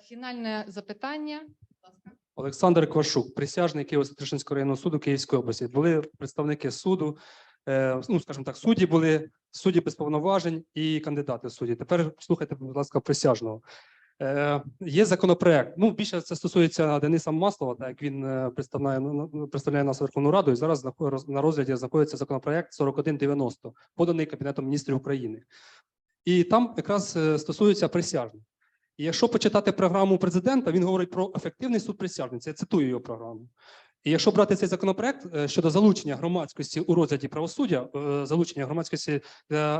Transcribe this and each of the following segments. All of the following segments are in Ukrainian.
Фінальне запитання. Олександр Квашук, присяжний Києво-Святошинського районного суду Київської області. Були представники суду, е, ну скажімо так, судді були, судді без повноважень і кандидати судді. Тепер слухайте, будь ласка, присяжного. Е, є законопроект. Ну, більше це стосується Дениса Маслова, так як він е, представляє, ну, представляє нас Верховну Раду, і зараз на розгляді знаходиться законопроект 4190, поданий Кабінетом міністрів України. І там якраз стосується присяжних. І якщо почитати програму президента, він говорить про ефективний суд присяжних. Я цитую його програму. І якщо брати цей законопроект е, щодо залучення громадськості у розгляді правосуддя, е, залучення громадськості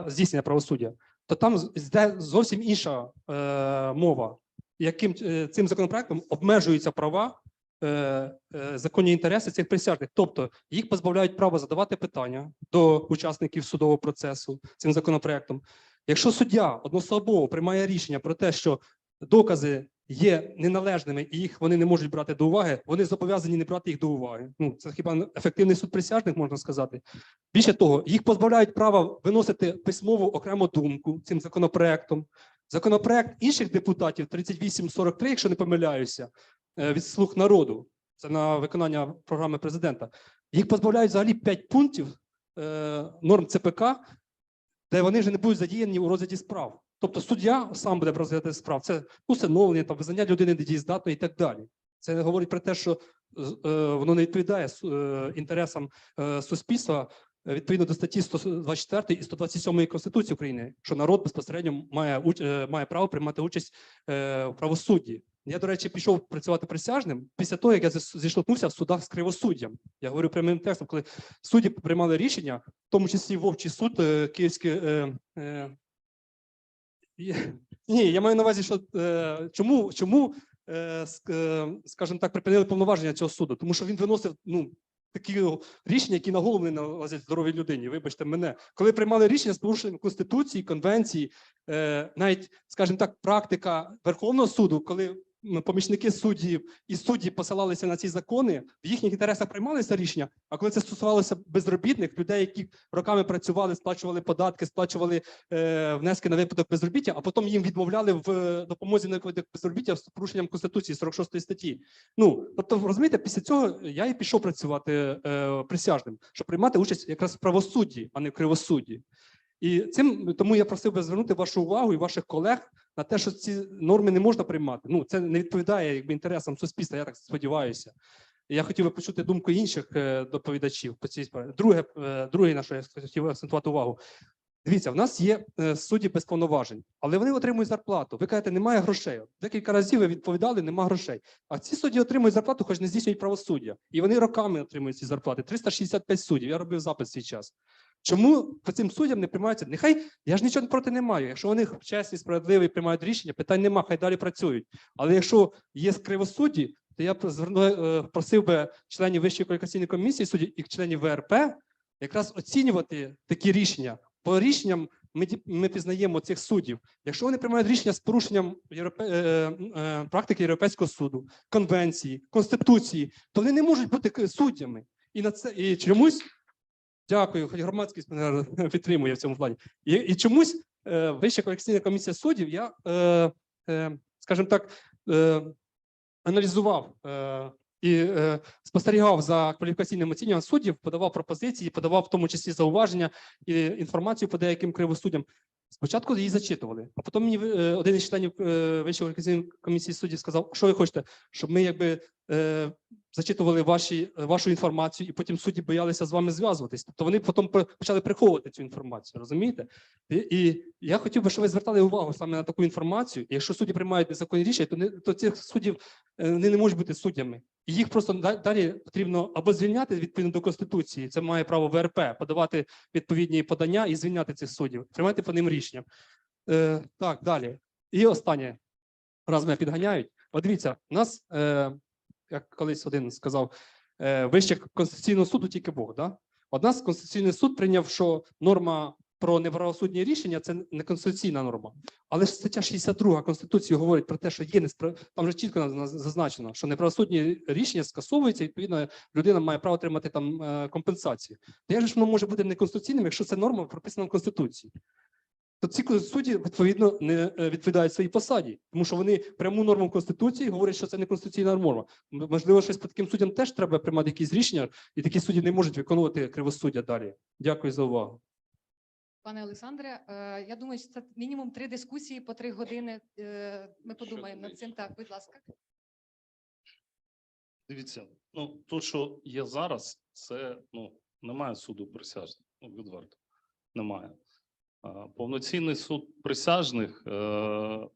здійснення правосуддя, то там йде зовсім інша е, мова, яким цим законопроектом обмежуються права. Законні інтереси цих присяжних, тобто їх позбавляють права задавати питання до учасників судового процесу цим законопроектом. Якщо суддя одноособово приймає рішення про те, що докази є неналежними і їх вони не можуть брати до уваги, вони зобов'язані не брати їх до уваги. Ну це хіба ефективний суд присяжних, можна сказати. Більше того, їх позбавляють права виносити письмову окрему думку цим законопроектом. Законопроект інших депутатів 3843, якщо не помиляюся, е, від слуг народу. Це на виконання програми президента. Їх позбавляють взагалі 5 пунктів е, норм ЦПК, де вони вже не будуть задіяні у розгляді справ. Тобто суддя сам буде розглядати справ. Це усиновлення, там, визнання людини недієздатною і так далі. Це говорить про те, що е, воно не відповідає е, інтересам е, суспільства е, відповідно до статті 124 і 127 Конституції України, що народ безпосередньо має, уч- е, має право приймати участь е, в правосудді. Я, до речі, пішов працювати присяжним після того, як я зіштовхнувся в судах з кривосуддям. Я говорю прямим текстом, коли судді приймали рішення, в тому числі Вовчий суд, е, Київський. Е, е, ні, я маю на увазі, що е, чому, чому е, е, скажімо так, припинили повноваження цього суду? Тому що він виносив ну, такі рішення, які на голову не налазять здоровій людині. Вибачте мене, коли приймали рішення з порушенням конституції, конвенції, навіть, скажімо так, практика Верховного суду, коли помічники суддів і судді посилалися на ці закони, в їхніх інтересах приймалися рішення. А коли це стосувалося безробітних людей, які роками працювали, сплачували податки, сплачували е, внески на випадок безробіття, а потім їм відмовляли в е, допомозі на випадок безробіття з порушенням конституції 46 статті. Ну тобто, розумієте, після цього я і пішов працювати е, присяжним, щоб приймати участь якраз в правосудді, а не в кривосудді. І цим тому я просив би звернути вашу увагу і ваших колег на те, що ці норми не можна приймати. Ну це не відповідає якби інтересам суспільства. Я так сподіваюся. Я хотів би почути думку інших е, доповідачів по цій справі. Друге, е, друге, на що я хотів акцентувати увагу. Дивіться, в нас є е, судді без повноважень, але вони отримують зарплату. Ви кажете, немає грошей. Декілька разів ви відповідали, немає грошей. А ці судді отримують зарплату, хоч не здійснюють правосуддя. І вони роками отримують ці зарплати. 365 суддів. Я робив запис свій час. Чому по цим суддям не приймаються? Нехай я ж нічого проти не маю. Якщо вони чесні, справедливі приймають рішення, питань нема, хай далі працюють. Але якщо є кривосудді, то я зверну, е, просив би членів Вищої кваліфікаційної комісії суддів і членів ВРП якраз оцінювати такі рішення. По рішенням ми, ми пізнаємо цих суддів. Якщо вони приймають рішення з порушенням європе, е, е, практики Європейського суду, конвенції, конституції, то вони не можуть бути суддями. І на це і чомусь дякую, хоч громадськість мене підтримує в цьому плані. І, і чомусь е, Вища кваліфікаційна комісія суддів, я, е, е, скажімо так, е, аналізував е, і е, спостерігав за кваліфікаційним оцінюванням суддів, подавав пропозиції, подавав в тому числі зауваження і інформацію по деяким кривосуддям. Спочатку її зачитували, а потім мені е, один із членів е, Вищої кваліфікаційної комісії суддів сказав, що ви хочете, щоб ми якби е, зачитували ваші, вашу інформацію, і потім судді боялися з вами зв'язуватись. Тобто вони потім почали приховувати цю інформацію, розумієте? І, і я хотів би, щоб ви звертали увагу саме на таку інформацію. І якщо судді приймають незаконні рішення, то, не, то цих суддів е, вони не можуть бути суддями. І їх просто далі потрібно або звільняти відповідно до Конституції, це має право ВРП, подавати відповідні подання і звільняти цих суддів, приймати по ним рішення. Е, так, далі. І останнє, раз мене підганяють. От дивіться, у нас, е, як колись один сказав, е, вище Конституційного суду тільки Бог. Да? От нас Конституційний суд прийняв, що норма про неправосудні рішення це не конституційна норма. Але ж стаття 62 Конституції говорить про те, що є несправ... там вже чітко зазначено, що неправосудні рішення скасовуються, і, відповідно, людина має право отримати там е, компенсацію. То як же ж воно може бути неконституційним, якщо це норма прописана в Конституції? То ці судді відповідно не е, відповідають своїй посаді, тому що вони пряму норму конституції говорять, що це не конституційна норма. Можливо, щось по таким суддям теж треба приймати якісь рішення, і такі судді не можуть виконувати кривосуддя далі. Дякую за увагу. Пане Олександре, е, я думаю, що це мінімум три дискусії по три години. Е, Ми подумаємо над цим. Так, будь ласка. Дивіться, ну то, що є зараз, це ну немає суду присяжних. Ну, відверто немає. Повноцінний суд присяжних е,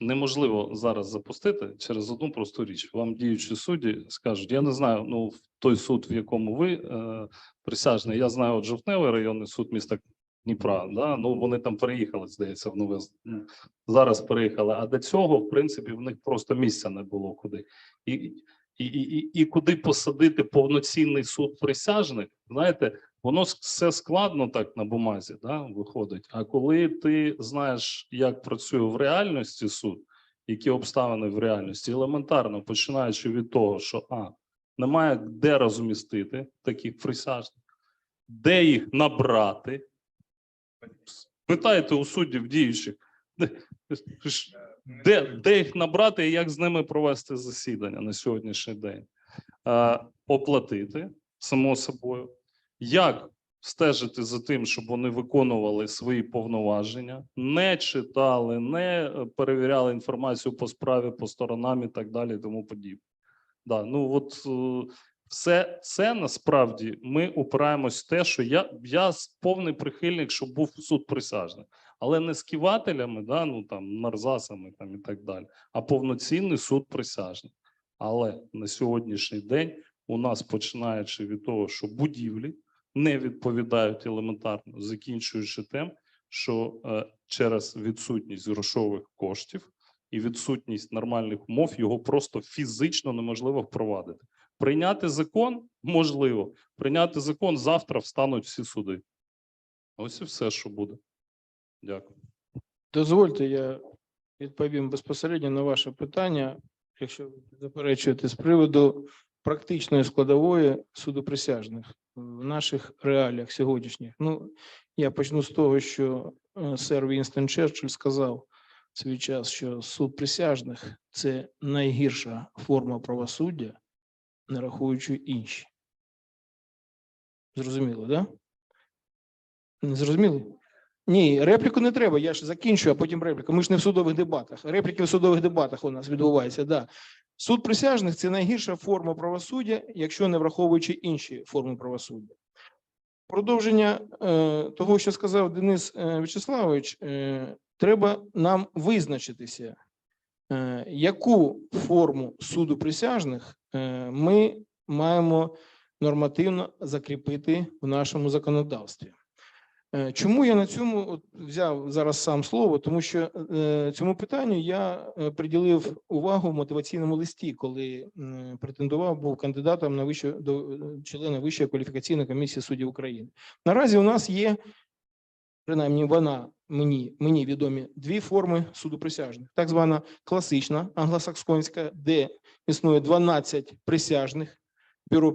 неможливо зараз запустити через одну просту річ. Вам діючі судді скажуть: я не знаю, ну той суд, в якому ви е, присяжний, я знаю от Жовтневий районний суд міста Дніпра. Да? Ну вони там переїхали, здається, в нове зараз переїхали. А до цього, в принципі, в них просто місця не було куди. І, і, і, і куди посадити повноцінний суд присяжних, знаєте, воно все складно так на бумазі, да, виходить. А коли ти знаєш, як працює в реальності суд, які обставини в реальності, елементарно починаючи від того, що а немає де розмістити таких присяжних, де їх набрати. Питайте у суддів діючих, де, де, їх набрати і як з ними провести засідання на сьогоднішній день? Оплатити, само собою, як стежити за тим, щоб вони виконували свої повноваження, не читали, не е, перевіряли інформацію по справі, по сторонам і так далі, тому подібне. Да, ну от е, все це насправді ми упираємось в те, що я, я повний прихильник, щоб був суд присяжних, але не з кивателями, да, ну там нарзасами там і так далі, а повноцінний суд присяжних. Але на сьогоднішній день у нас, починаючи від того, що будівлі не відповідають елементарно, закінчуючи тим, що е, через відсутність грошових коштів і відсутність нормальних умов його просто фізично неможливо впровадити. Прийняти закон можливо, прийняти закон завтра встануть всі суди. Ось і все, що буде. Дякую. Дозвольте, я відповім безпосередньо на ваше питання, якщо ви заперечуєте з приводу практичної складової суду присяжних в наших реаліях сьогоднішніх. Ну, я почну з того, що е, сер Вінстон Черчилль сказав в свій час, що суд присяжних це найгірша форма правосуддя, не рахуючи інші. Зрозуміло? Да? Не зрозуміли? Ні, репліку не треба. Я ж закінчую, а потім репліка. Ми ж не в судових дебатах. Репліки в судових дебатах у нас відбуваються. Да. Суд присяжних це найгірша форма правосуддя, якщо не враховуючи інші форми правосуддя. Продовження е, того, що сказав Денис е, Вячеславович, е, треба нам визначитися, яку форму суду присяжних ми маємо нормативно закріпити в нашому законодавстві. Е, Чому я на цьому взяв зараз сам слово? Тому що е, цьому питанню я е, приділив увагу в мотиваційному листі, коли претендував був кандидатом на вищу до члена Вищої кваліфікаційної комісії суддів України. Наразі у нас є принаймні вона мені мені відомі дві форми суду присяжних: так звана класична англосаксонська, де існує 12 присяжних. Бюро,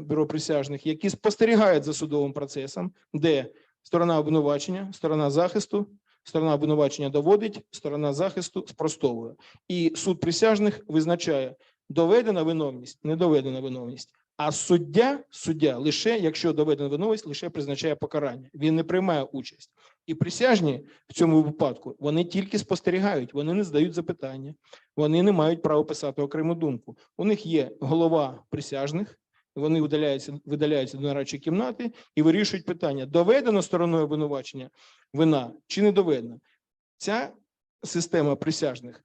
бюро присяжних, які спостерігають за судовим процесом, де сторона обвинувачення, сторона захисту, сторона обвинувачення доводить, сторона захисту спростовує. І суд присяжних визначає доведена виновність, не доведена виновність. А суддя, суддя лише якщо доведена виновність, лише призначає покарання. Він не приймає участь. І присяжні в цьому випадку вони тільки спостерігають, вони не задають запитання, вони не мають права писати окрему думку. У них є голова присяжних, вони видаляються, видаляються до нарадчої кімнати і вирішують питання: доведено стороною обвинувачення вина чи не доведено. Ця система присяжних,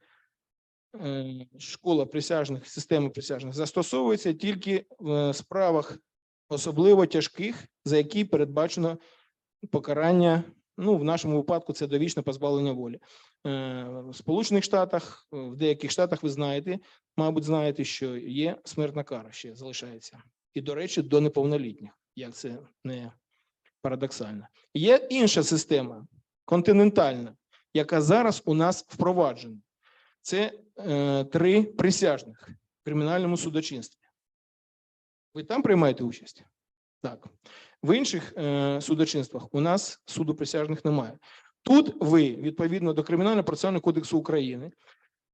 е, школа присяжних, система присяжних застосовується тільки в справах особливо тяжких, за які передбачено покарання. Ну, в нашому випадку це довічне позбавлення волі. Е, В Сполучених Штатах, в деяких штатах ви знаєте, мабуть, знаєте, що є смертна кара ще залишається. І, до речі, до неповнолітніх, як це не парадоксально. Є інша система континентальна, яка зараз у нас впроваджена. Це е, три присяжних в кримінальному судочинстві. Ви там приймаєте участь? Так. В інших е, судочинствах у нас суду присяжних немає. Тут ви відповідно до Кримінального процесуального кодексу України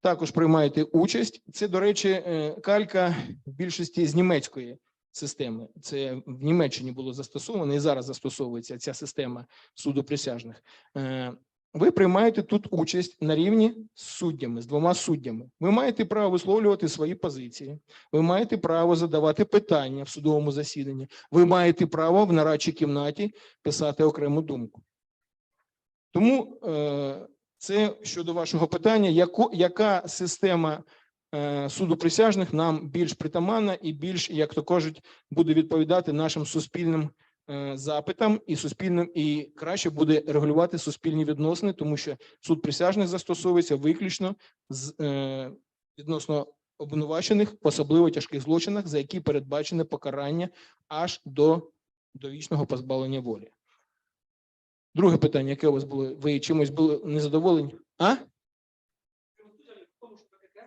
також приймаєте участь. Це, до речі, е, калька в більшості з німецької системи. Це в Німеччині було застосовано і зараз застосовується ця система суду присяжних. Е, Ви приймаєте тут участь на рівні з суддями, з двома суддями. Ви маєте право висловлювати свої позиції. Ви маєте право задавати питання в судовому засіданні. Ви маєте право в нарадчій кімнаті писати окрему думку. Тому е, це щодо вашого питання, яку, яка система суду присяжних нам більш притаманна і більш, як то кажуть, буде відповідати нашим суспільним е, запитам і суспільним, і краще буде регулювати суспільні відносини, тому що суд присяжних застосовується виключно з е, відносно обвинувачених в особливо тяжких злочинах, за які передбачене покарання аж до довічного позбавлення волі. Друге питання, яке у вас було? Ви чимось були незадоволені? А?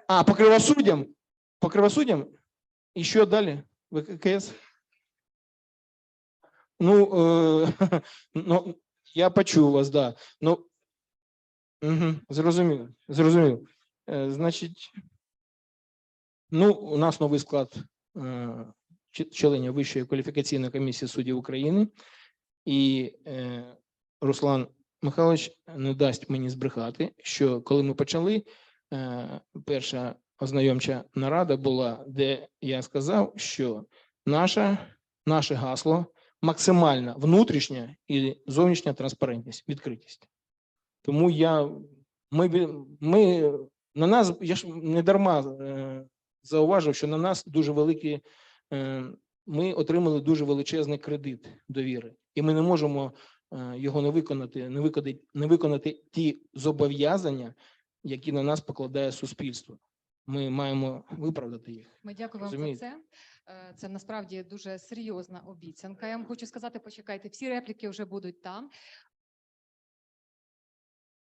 А, по кривосуддям? По кривосуддям? І що далі? ВККС? Ну, е, ну, я почув вас, да. Ну, угу, зрозуміло, зрозуміло. Е, значить, ну, у нас новий склад е, ч- членів Вищої кваліфікаційної комісії суддів України. І е, Руслан Михайлович не дасть мені збрехати, що коли ми почали, перша ознайомча нарада була, де я сказав, що наша, наше гасло максимальна внутрішня і зовнішня транспарентність, відкритість. Тому я ми, ми на нас, я ж не дарма е, зауважив, що на нас дуже великі. Е, ми отримали дуже величезний кредит довіри, і ми не можемо е, його не виконати, не виконати, не виконати ті зобов'язання, які на нас покладає суспільство. Ми маємо виправдати їх. Ми дякуємо вам за це. Е, Це насправді дуже серйозна обіцянка. Я вам хочу сказати, почекайте, всі репліки вже будуть там.